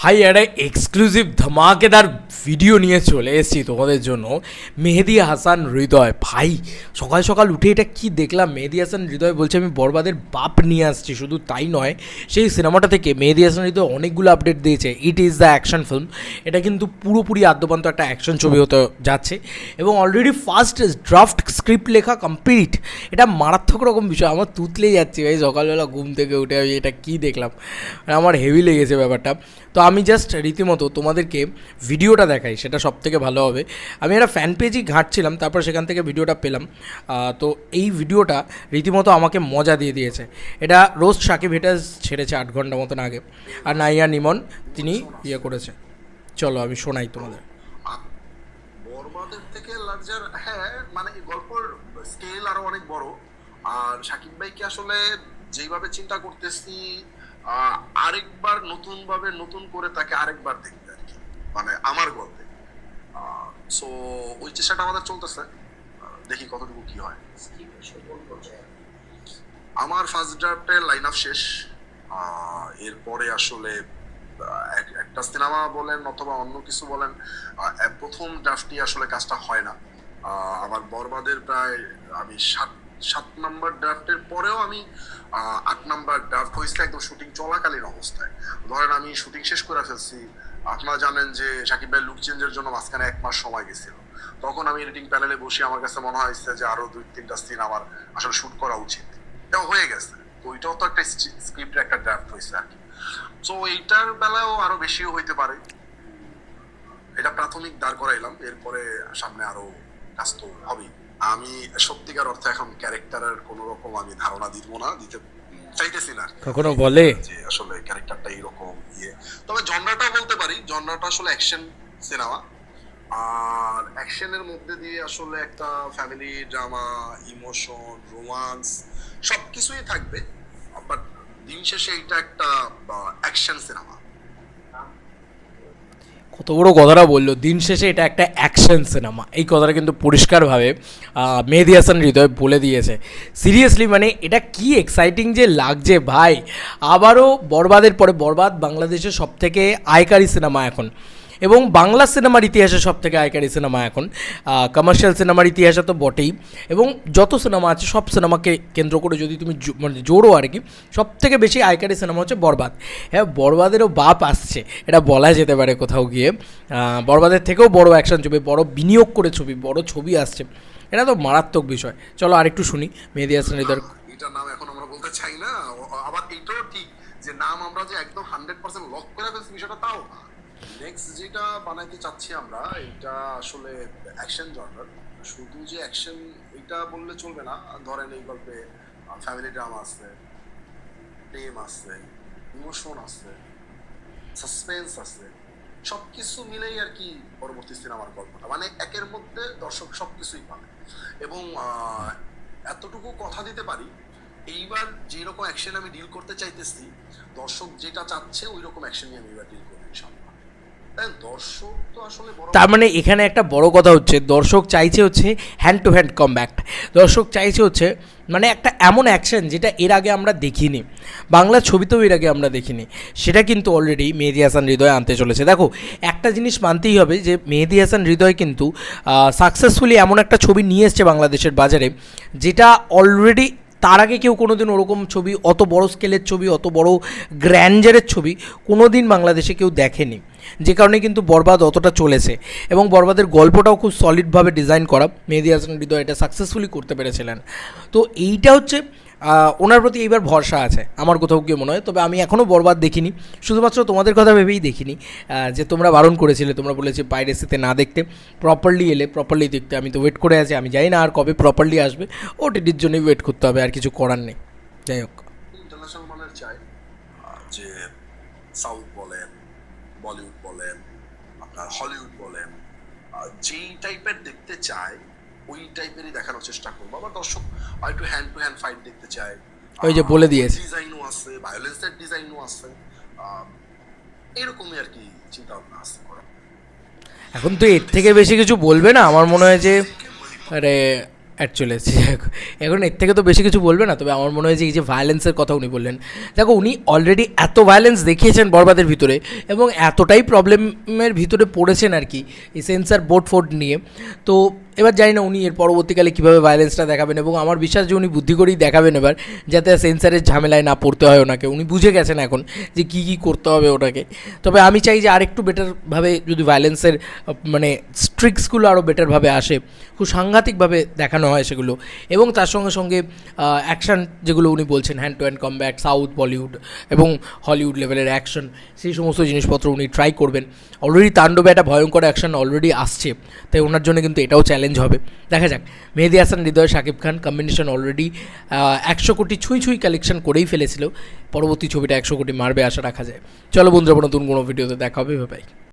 ভাই একটা exclusive ধামাকেদার video নিয়ে চলে এসেছি তোমাদের জন্য। মেহেদি হাসান হৃদয়। ভাই, সকাল সকাল উঠে এটা কি দেখলাম? মেহেদি হাসান হৃদয় বলছে, আমি বরবাদের বাপ নিয়ে আসছি। শুধু তাই নয়, সেই সিনেমাটা থেকে মেহেদি হাসান হৃদয় অনেকগুলো আপডেট দিয়েছে। It is the action film এটা কিন্তু পুরোপুরি আদ্যপান্ত একটা অ্যাকশন ছবি হতে যাচ্ছে এবং অলরেডি ফার্স্ট ড্রাফট স্ক্রিপ্ট লেখা কমপ্লিট এটা মারাত্মক রকম বিষয়, আমার তুতলে যাচ্ছে ভাই সকালবেলা ঘুম থেকে উঠে আমি এটা কী দেখলাম? আমার হেভি লেগেছে ব্যাপারটা। তো আমি জাস্ট রীতিমতো তোমাদেরকে ভিডিওটা দেখাই, সেটা সব থেকে ভালো হবে। আমি একটা ফ্যান পেজই ঘাঁটছিলাম, তারপর সেখান থেকে ভিডিওটা পেলাম। তো এই ভিডিওটা রীতিমতো আমাকে মজা দিয়ে দিয়েছে। এটা রোজ সাকিব হেটাস ছেড়েছে আট ঘণ্টা মতন আগে। আর নাইয়া নিমন, তিনি ইয়ে করেছে। চলো, আমি শোনাই তোমাদের। বরবাদের থেকে লার্জার হ্যাঁ মানে গল্পের স্কেল আরও অনেক বড়। আর সাকিব ভাইকে আসলে যেইভাবে চিন্তা করতেছি আরেকবার নতুন ভাবে নতুন করে তাকে আরেকবার দেখতে মানে আমার গল্পে। সো ওই চেষ্টাটা আমাদের চলতেছে। দেখি কতটুকু কি হয়। আমার ফার্স্ট ড্রাফটের লাইন আপ শেষ। এরপরে আসলে এক- একটা সিনেমা বলেন অথবা অন্য কিছু বলেন প্রথম ড্রাফটই আসলে কাজটা হয় না। আমার বরবাদের প্রায় আমি সাত সাত নাম্বার ড্রাফটের পরেও আমি আট নাম্বার ড্রাফট হয়েছে একদম শুটিং চলাকালীন অবস্থায়। ধরেন আমি শুটিং শেষ করে ফেলছি আপনারা জানেন যে সাকিব ভাই লুক চেঞ্জের জন্য মাঝখানে এক মাস সময় গেছিল। তখন আমি এডিটিং প্যানেলে বসে আমার কাছে মনে হয়েছে যে আরও দুই, তিনটা সিন আমার আসলে শুট করা উচিত। এটাও হয়ে গেছে। তো ওইটাও তো একটা স্ক্রিপ্টের একটা ড্রাফট হয়েছে আর কি। সো এইটার বেলাও আরও বেশিও হইতে পারে। এটা প্রাথমিক দাঁড় করাইলাম। এরপরে সামনে আরও কাজ তো হবেই। আমি সত্যিকার অর্থে এখন ক্যারেক্টারের কোনো রকম আমি ধারণা দিব না। দিতে চাইতেছি না। কখনো বলে? যে আসলে ক্যারেক্টারটা এইরকম ইয়ে। তবে জনরাটা বলতে পারি জনরাটা আসলে অ্যাকশন সিনেমা আর অ্যাকশনের মধ্যে দিয়ে আসলে একটা ফ্যামিলি ড্রামা ইমোশন রোমান্স সব কিছুই থাকবে। বাট দিন শেষে এটা একটা অ্যাকশন সিনেমা কত বড় কথাটা বলল, দিন শেষে এটা একটা অ্যাকশন সিনেমা এই কথাটা কিন্তু পরিষ্কারভাবে মেহেদি হাসান হৃদয় বলে দিয়েছে। সিরিয়াসলি মানে এটা কি এক্সাইটিং যে লাগছে ভাই? আবারও বরবাদের পরে, বরবাদ বাংলাদেশের সবথেকে আয়কারী সিনেমা এখন। এবং বাংলা সিনেমার ইতিহাসে সব থেকে আয়কারী সিনেমা এখন কমার্শিয়াল সিনেমার ইতিহাসে তো বটেই। এবং যত সিনেমা আছে, সব সিনেমাকে কেন্দ্র করে যদি তুমি মানে জোরো আর কি সব থেকে বেশি আয়কারী সিনেমা হচ্ছে বরবাদ। হ্যাঁ বরবাদেরও বাপ আসছে, এটা বলা যেতে পারে কোথাও গিয়ে। বরবাদের থেকেও বড় অ্যাকশন ছবি, বড় বিনিয়োগ করে ছবি, বড় ছবি আসছে। এটা তো মারাত্মক বিষয়। চলো আরেকটু শুনি, মেহেদি হাসান হৃদয়ের নাম এখন আমরা বলতে চাই না আবার এটাও ঠিক যে নাম আমরা যে একদম হান্ড্রেড পার্সেন্ট লক করে ফেলছি বিষয়টা তাও না। নেক্সট যেটা বানাইতে চাচ্ছি আমরা, এটা আসলে অ্যাকশন জনার শুধু যে অ্যাকশন এটা বললে চলবে না। ধরেন এই গল্পে ফ্যামিলি ড্রামা আছে, প্রেম আছে ইমোশন আছে সাসপেন্স আছে, সবকিছু মিলেই আর কি পরবর্তী সিনেমার গল্পটা। মানে একের মধ্যে দর্শক সবকিছুই পাবে। এবং এতটুকু কথা দিতে পারি, এইবার যেরকম অ্যাকশন আমি ডিল করতে চাইতেছি, দর্শক যেটা চাচ্ছে ওই রকম অ্যাকশন নিয়ে আমি এবার ডিল করব ইনশাল্লাহ তাই দর্শক তো আসলে বড় তার মানে এখানে একটা বড় কথা হচ্ছে, দর্শক চাইছে হচ্ছে হ্যান্ড টু হ্যান্ড কমব্যাক্ট দর্শক চাইছে হচ্ছে মানে একটা এমন অ্যাকশন যেটা এর আগে আমরা দেখিনি, বাংলা ছবিতেও এর আগে আমরা দেখিনি। সেটা কিন্তু অলরেডি মেহেদি হাসান হৃদয় আনতে চলেছে। দেখো, একটা জিনিস মানতেই হবে যে মেহেদি হাসান হৃদয় কিন্তু সাকসেসফুলি এমন একটা ছবি নিয়ে এসছে বাংলাদেশের বাজারে, যেটা অলরেডি তার আগে কেউ কোনোদিন ওরকম ছবি, অত বড় স্কেলের ছবি, অত বড় গ্র্যান্ডারের ছবি কোনো দিন বাংলাদেশে কেউ দেখেনি। যে কারণে কিন্তু বরবাদ অতটা চলেছে। এবং বরবাদের গল্পটাও খুব সলিডভাবে ডিজাইন করা। মেহেদি হাসান হৃদয় এটা সাকসেসফুলি করতে পেরেছিলেন। তো এইটা হচ্ছে ওনার প্রতি এইবার ভরসা আছে, আমার কোথাও গিয়ে মনে হয়। তবে আমি এখনও বরবাদ দেখিনি, শুধুমাত্র তোমাদের কথা ভেবেই দেখিনি যে তোমরা বারণ করেছিলে, তোমরা বলেছে পাইরেসিতে না দেখতে প্রপারলি এলে প্রপারলি দেখতে। আমি তো ওয়েট করে আছি, আমি জানি না আর কবে প্রপারলি আসবে ওটিটির জন্যই ওয়েট করতে হবে, আর কিছু করার নেই। যাই হোক। চাই যে সাউথ বলেন বলিউড বলেন, আপনার হলিউড বলেন যেই টাইপের দেখতে চায় ওই টাইপেরই দেখানোর চেষ্টা করব। আবার দর্শক একটু হ্যান্ড টু হ্যান্ড ফাইট দেখতে চায়। ওই যে বলে দিয়েছে। ডিজাইনও আছে ভায়োলেন্সের ডিজাইনও আছে। এরকমই আর কি চিন্তা ভাবনা আছে এখন তো এর থেকে বেশি কিছু বলবে না। আমার মনে হয় যে আরে অ্যাড চলে এসেছে। এখন এর থেকে তো বেশি কিছু বলবে না, তবে আমার মনে হয় যে এই যে ভায়োলেন্সের কথা উনি বললেন, দেখো উনি অলরেডি এত ভায়োলেন্স দেখিয়েছেন বরবাদের ভিতরে এবং এতটাই প্রবলেমের ভিতরে পড়েছেন আর কি, এই সেন্সার বোর্ড ফোর্ড নিয়ে। তো এবার জানি না উনি এর পরবর্তীকালে কীভাবে ভায়োলেন্সটা দেখাবেন এবং আমার বিশ্বাস যে উনি বুদ্ধি করেই দেখাবেন এবার, যাতে সেন্সারের ঝামেলায় না পড়তে হয় ওনাকে। উনি বুঝে গেছেন এখন যে কী কী করতে হবে ওটাকে। তবে আমি চাই যে আরেকটু বেটারভাবে যদি ভায়োলেন্সের মানে স্ট্রিক্সগুলো আরও বেটারভাবে আসে, খুব সাংঘাতিকভাবে দেখানো হয় সেগুলো। এবং তার সঙ্গে সঙ্গে অ্যাকশন যেগুলো উনি বলছেন hand to hand combat South Bollywood এবং হলিউড লেভেলের অ্যাকশন সেই সমস্ত জিনিসপত্র উনি ট্রাই করবেন। অলরেডি তাণ্ডবে একটা ভয়ঙ্কর অ্যাকশন অলরেডি আসছে, তাই ওনার জন্য কিন্তু এটাও চ্যালেঞ্জ হবে। দেখা যাক, মেহেদি হাসান, হৃদয়, শাকিব খান কম্বিনেশন অলরেডি একশো কোটি ছুঁই ছুঁই কালেকশন করেই ফেলেছিল, পরবর্তী ছবিটা একশো কোটি মারবে আশা রাখা যায়। চলো বন্ধুরা নতুন কোনো ভিডিওতে দেখা হবে ভাই